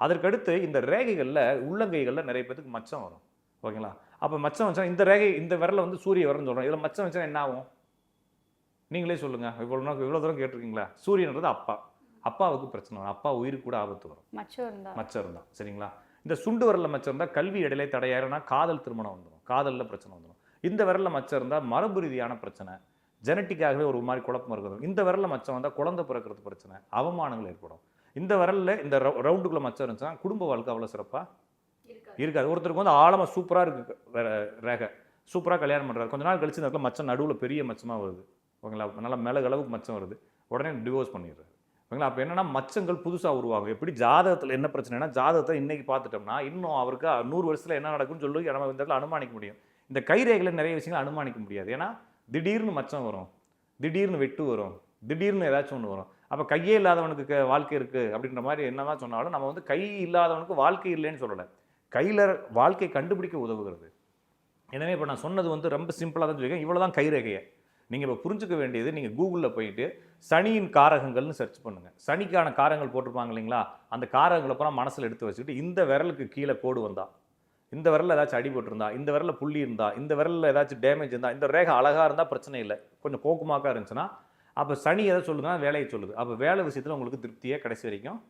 அதற்கடுத்து இந்த ரேகைகளில் உள்ளங்கைகளில் நிறைய பேத்துக்கு மச்சம் வரும். ஓகேங்களா? அப்போ மச்சம் வச்சா இந்த ரேகை இந்த விரல வந்து சூரிய விரல்னு சொல்கிறோம் இதில் மச்சம் வச்சா என்ன ஆகும்? நீங்களே சொல்லுங்கள் இவ்வளோ நாள் இவ்வளோ தூரம் கேட்டிருக்கீங்களா? சூரியன்றது அப்பா. அப்பாவுக்கு பிரச்சனை வரும். அப்பா உயிருக்கு கூட ஆபத்து வரும். மச்சம் இருந்தால் சரிங்களா? இந்த சுண்டு விரலில் மச்சம் இருந்தால் கல்வி இடையிலே தடையாயிரும்னா காதல் திருமணம் வந்துடும் காதலில் பிரச்சனை வந்துடும் இந்த விரலில் மச்சம் இருந்தால் மரபு ரீதியான பிரச்சனை. ஜெனட்டிக்காகவே ஒரு மாதிரி குழப்பம் இருக்கிறது. இந்த விரலில் மச்சம் வந்தால் குழந்தை பிறக்கிறது பிரச்சனை. அவமானங்கள் ஏற்படும். இந்த விரலில் இந்த ரவு- ரவுண்டுக்குள்ள மச்சம் இருந்துச்சுன்னா குடும்ப வாழ்க்கை அவ்வளோ சிறப்பாக இருக்காது. ஒருத்தருக்கு வந்து ஆழமாக சூப்பராக இருக்கு வேற ரேகை. சூப்பராக கல்யாணம் பண்ணுறாரு கொஞ்ச நாள் கழிச்சு இந்த இடத்துல மச்சம் நடுவில் பெரிய மச்சமாக வருது. ஓகேங்களா? நல்லா மிளகு அளவுக்கு மச்சம் வருது. உடனே டிவோர்ஸ் பண்ணிடுறாரு. ஓகேங்களா? அப்போ என்னன்னா மச்சங்கள் புதுசாக உருவாகும். எப்படி? ஜாதகத்தில் என்ன பிரச்சனைனா ஜாதகத்தை இன்னைக்கு பார்த்துட்டோம்னா இன்னும் அவருக்கு நூறு வருஷத்தில் என்ன நடக்கும்னு சொல்லி நம்ம இந்த இடத்துல அனுமானிக்க முடியும். இந்த கைரேகையில் நிறைய விஷயங்கள் அனுமானிக்க முடியாது. ஏன்னா திடீர்னு மச்சம் வரும். திடீர்னு வெட்டு வரும். திடீர்னு ஏதாச்சும் ஒன்று வரும். அப்போ கையே இல்லாதவனுக்கு க- வாழ்க்கை இருக்குது அப்படின்ற மாதிரி என்ன தான் சொன்னாலும் நம்ம வந்து கை இல்லாதவனுக்கு வாழ்க்கை இல்லைன்னு சொல்லலை. கையில் வாழ்க்கை கண்டுபிடிக்க உதவுகிறது. எனவே இப்போ நான் சொன்னது வந்து ரொம்ப சிம்பிளாக தான் சொல்லியிருக்கேன். இவ்வளோ தான் கைரேகையை. நீங்கள் இப்போ புரிஞ்சுக்க வேண்டியது நீங்கள் கூகுளில் போயிட்டு சனியின் காரகங்கள்னு சர்ச் பண்ணுங்கள் சனிக்கான காரகங்கள் போட்டிருப்பாங்க இல்லைங்களா? அந்த காரகங்களை அப்புறம் மனசில் எடுத்து வச்சுக்கிட்டு இந்த விரலுக்கு கீழே கோடு வந்தா இந்த விரலில் ஏதாச்சும் அடிபட்டிருந்தா இந்த விரலில் புள்ளி இருந்தா இந்த விரலில் ஏதாச்சும் டேமேஜ் இருந்தால் இந்த ரேகை அழகாக இருந்தால் பிரச்சனை இல்லை. கொஞ்சம் கோக்குமாக்கா இருந்துச்சுன்னா அப்போ சனி எதை சொல்லுதுன்னா வேலையை சொல்லுது. அப்போ வேலை விஷயத்தில் உங்களுக்கு திருப்தியே கடைசி வரைக்கும்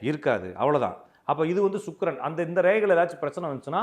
இருக்காது. அவ்வளவுதான். அப்போ இது வந்து சுக்கிரன். அந்த இந்த ரேகையில் ஏதாச்சும் பிரச்சனை வந்துச்சுன்னா